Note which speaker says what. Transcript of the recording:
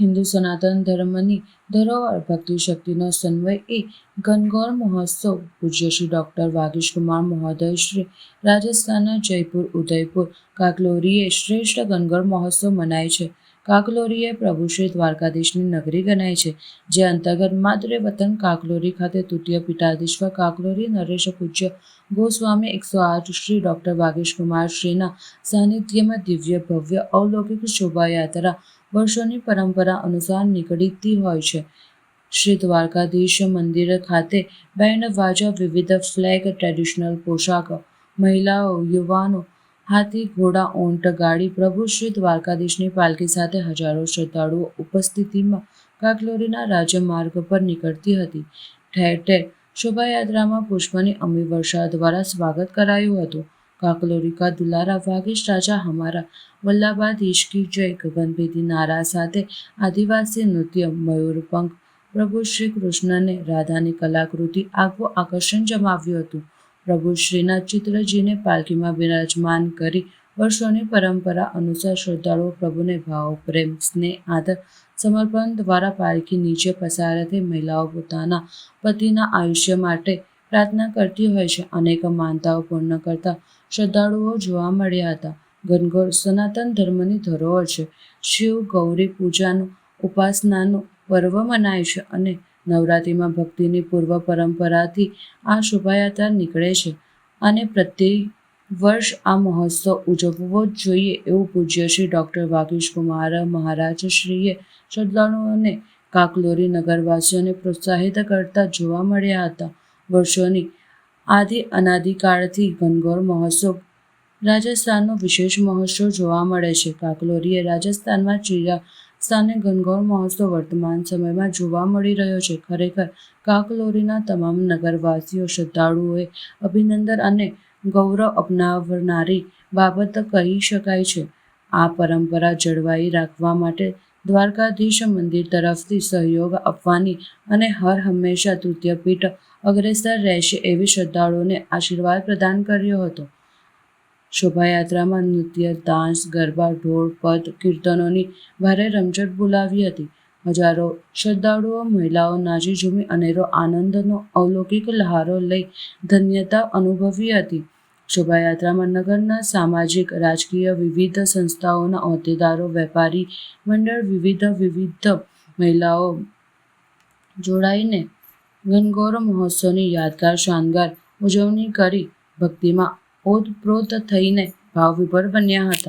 Speaker 1: હિન્દુ સનાતન ધર્મની ધરોહર ભક્તિ શક્તિનો સન્વય એ ગનગોર મહોત્સવ પૂજ્ય શ્રી ડોક્ટર વાગીશકુમાર મહોદય શ્રી રાજસ્થાનના જયપુર, ઉદયપુર, કાકલોરીએ શ્રેષ્ઠ ગનગોર મહોત્સવ મનાય છે. કાકલોરી એ પ્રભુ શ્રી દ્વારકાધીશની નગરી ગણાય છે, જે અંતર્ગત માત્ર વતન કાકલોરી ખાતે તૃતીય પીઠાધીશ્વર કાકલોરી નરેશ પૂજ્ય ગોસ્વામી એકસો આઠ શ્રી ડોક્ટર વાગીશકુમાર શ્રીના સાનિધ્યમાં દિવ્ય ભવ્ય અવલૌકિક શોભાયાત્રા વર્ષોની પરંપરા અનુસાર નીકળતી હોય છે. શ્રી દ્વારકાધીશ મંદિર ખાતે બેન્ડ વાજા વિવિધ ફ્લેગ, ટ્રેડિશનલ પોશાક, મહિલાઓ, યુવાનો હાથી, ઘોડા, ઊંટ, ગાડી, પ્રભુ શ્રી દ્વારકાધીશની પાલકી સાથે હજારો શ્રદ્ધાળુઓ ઉપસ્થિતિમાં કાકલોરીના રાજમાર્ગ પર નીકળતી હતી. ઠેર ઠેર શોભાયાત્રામાં પુષ્પની અમી વર્ષા દ્વારા સ્વાગત કરાયું હતું. કાકલોરી કા દુલારા વાગીશ રાજા હમારા વલ્લભાધીશ કી જય ગગનભેદી નારા સાથે આદિવાસી નૃત્ય મયુરપંખ પ્રભુ શ્રી કૃષ્ણને રાધાની કલાકૃતિ આગવું આકર્ષણ જમાવ્યું હતું પ્રભુ શ્રીના ચિત્રજીને પાલખીમાં બિરાજમાન કરી વર્ષોની પરંપરા અનુસાર શ્રદ્ધાળુઓ પ્રભુને ભાવ પ્રેમ સ્નેહ આદર સમર્પણ દ્વારા પાલખી નીચે પસાર થઈ મહિલાઓ પોતાના પતિના આયુષ્ય માટે પ્રાર્થના કરતી હોય છે. અનેક માનતાઓ પૂર્ણ કરતા શ્રદ્ધાળુઓ જોવા મળ્યા હતા. ગનગોર સનાતન ધર્મની ધરોહર છે. શિવ ગૌરી પૂજાનું ઉપાસનાનું પર્વ મનાય છે અને નવરાત્રિમાં ભક્તિની પૂર્વ પરંપરાથી આ શોભાયાત્રા નીકળે છે. અને પ્રત્યેક વર્ષ આ મહોત્સવ ઉજવવો જ જોઈએ એવું પૂજ્ય શ્રી ડોક્ટર વાગીશકુમાર મહારાજ શ્રીએ શ્રદ્ધાળુઓને કાકલોરી નગરવાસીઓને પ્રોત્સાહિત કરતા જોવા મળ્યા હતા. વર્ષોની આદિ અનાદિકાળથી ઘનઘોર મહોત્સવ. રાજસ્થાનનો વિશેષ મહોત્સવ જોવા મળે છે. કાકલોરીએ રાજસ્થાનમાં ચીરા સ્થાને ઘનઘોર મહોત્સવ વર્તમાન સમયમાં જોવા મળી રહ્યો છે. ખરેખર, કાકલોરીના તમામ નગરવાસીઓ શ્રદ્ધાળુઓએ અભિનંદન અને ગૌરવ અપનાવનારી બાબત કહી શકાય છે. આ પરંપરા જળવાઈ રાખવા માટે દ્વારકાધીશ મંદિર તરફથી સહયોગ આપવાની અને હર હંમેશા તૃતીય પીઠ અગ્રેસર રહેશે એવી શ્રદ્ધાળુઓને આશીર્વાદ પ્રદાન કર્યો હતો. શોભાયાત્રામાં નૃત્ય, ડાન્સ, ગરબા ઢોળ પદ, કીર્તનોની ભારે રમઝટ બોલાવી હતી. હજારો શ્રદ્ધાળુઓ, મહિલાઓ નાચી ઝૂમી અનેરો આનંદનો અલૌકિક લહારો લઈ ધન્યતા અનુભવી હતી. શોભાયાત્રામાં નગરના સામાજિક, રાજકીય વિવિધ સંસ્થાઓના હોદ્દેદારો, વેપારી મંડળ, વિવિધ વિવિધ મહિલાઓ જોડાઈને ગણગોર મહોત્સવની યાદગાર શાનદાર ઉજવણી કરી ભક્તિમાં ઓતપ્રોત થઈને ભાવવિભોર બન્યા હતા.